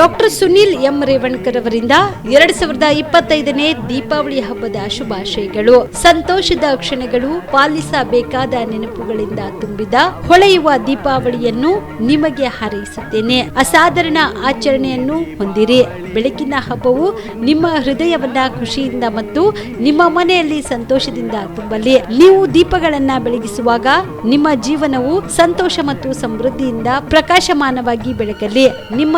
Doctor Sunil M Revankar ಅವರಿಂದ ಎರಡ್ ಸಾವಿರದ ಇಪ್ಪತ್ತೈದನೇ ದೀಪಾವಳಿ ಹಬ್ಬದ ಶುಭಾಶಯಗಳು. ಸಂತೋಷದ ಕ್ಷಣಗಳು, ಪಾಲಿಸಬೇಕಾದ ನೆನಪುಗಳಿಂದ ತುಂಬಿದ ಹೊಳೆಯುವ ದೀಪಾವಳಿಯನ್ನು ನಿಮಗೆ ಹಾರೈಸುತ್ತೇನೆ. ಅಸಾಧಾರಣ ಆಚರಣೆಯನ್ನು ಹೊಂದಿರಿ. ಬೆಳಕಿನ ಹಬ್ಬವು ನಿಮ್ಮ ಹೃದಯವನ್ನ ಖುಷಿಯಿಂದ ಮತ್ತು ನಿಮ್ಮ ಮನೆಯಲ್ಲಿ ಸಂತೋಷದಿಂದ ತುಂಬಲಿ. ನೀವು ದೀಪಗಳನ್ನ ಬೆಳಗಿಸುವಾಗ ನಿಮ್ಮ ಜೀವನವು ಸಂತೋಷ ಮತ್ತು ಸಮೃದ್ಧಿಯಿಂದ ಪ್ರಕಾಶಮಾನವಾಗಿ ಬೆಳಗಲಿ. ನಿಮ್ಮ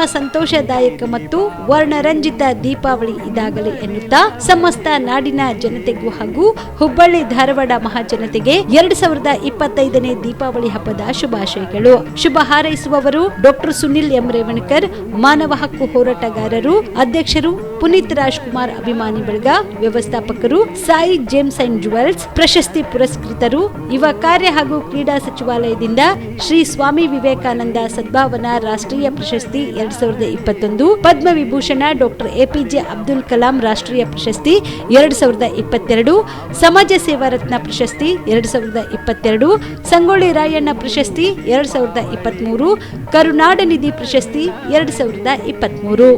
ಸಂತೋಷದಾಯಕ ಮತ್ತು ವರ್ಣರಂಜಿತ ದೀಪಾವಳಿ ಇದಾಗಲಿ ಎನ್ನುತ್ತಾ ಸಮಸ್ತ ನಾಡಿನ ಜನತೆಗೂ ಹಾಗೂ ಹುಬ್ಬಳ್ಳಿ ಧಾರವಾಡ ಮಹಾಜನತೆಗೆ ಎರಡ್ ಸಾವಿರದ ಇಪ್ಪತ್ತೈದನೇ ದೀಪಾವಳಿ ಹಬ್ಬದ ಶುಭಾಶಯಗಳು. ಶುಭ ಹಾರೈಸುವವರು ಡಾಕ್ಟರ್ ಸುನಿಲ್ ಎಂ ರೇವಣ್ಕರ್, ಮಾನವ ಹಕ್ಕು ಹೋರಾಟಗಾರರು, ಅಧ್ಯಕ್ಷರು ಪುನೀತ್ ರಾಜ್ಕುಮಾರ್ ಅಭಿಮಾನಿ ಬಳಗ, ವ್ಯವಸ್ಥಾಪಕರು ಸಾಯಿ ಜೇಮ್ಸ್ ಅಂಡ್ ಜುವೆಲ್ಸ್, ಪ್ರಶಸ್ತಿ ಪುರಸ್ಕೃತರು, ಯುವ ಕಾರ್ಯ ಹಾಗೂ ಕ್ರೀಡಾ ಸಚಿವಾಲಯದಿಂದ ಶ್ರೀ ಸ್ವಾಮಿ ವಿವೇಕಾನಂದ ಸದ್ಭಾವನಾ ರಾಷ್ಟ್ರೀಯ ಪ್ರಶಸ್ತಿ ಎರಡ್ ಸಾವಿರದ ಇಪ್ಪತ್ತೊಂದು, ಪದ್ಮವಿಭೂಷಣ ಡಾಕ್ಟರ್ ಎಪಿಜೆ ಅಬ್ದುಲ್ ಕಲಾಂ ರಾಷ್ಟ್ರೀಯ ಪ್ರಶಸ್ತಿ ಎರಡು ಸಾವಿರದ ಇಪ್ಪತ್ತೆರಡು, ಸಮಾಜ ಸೇವಾ ರತ್ನ ಪ್ರಶಸ್ತಿ ಎರಡು ಸಾವಿರದ ಇಪ್ಪತ್ತೆರಡು, ಸಂಗೊಳ್ಳಿ ರಾಯಣ್ಣ ಪ್ರಶಸ್ತಿ ಎರಡು ಸಾವಿರದ ಇಪ್ಪತ್ಮೂರು, ಕರುನಾಡ ನಿಧಿ ಪ್ರಶಸ್ತಿ ಎರಡು ಸಾವಿರದ ಇಪ್ಪತ್ಮೂರು.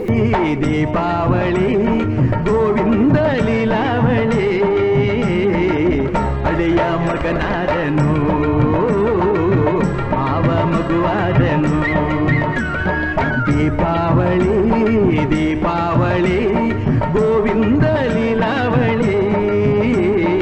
ದೀಪಾವಳಿ, ಗೋವಿಂದ ಲೀಲಾವಳಿ దీపావళి దీపావళి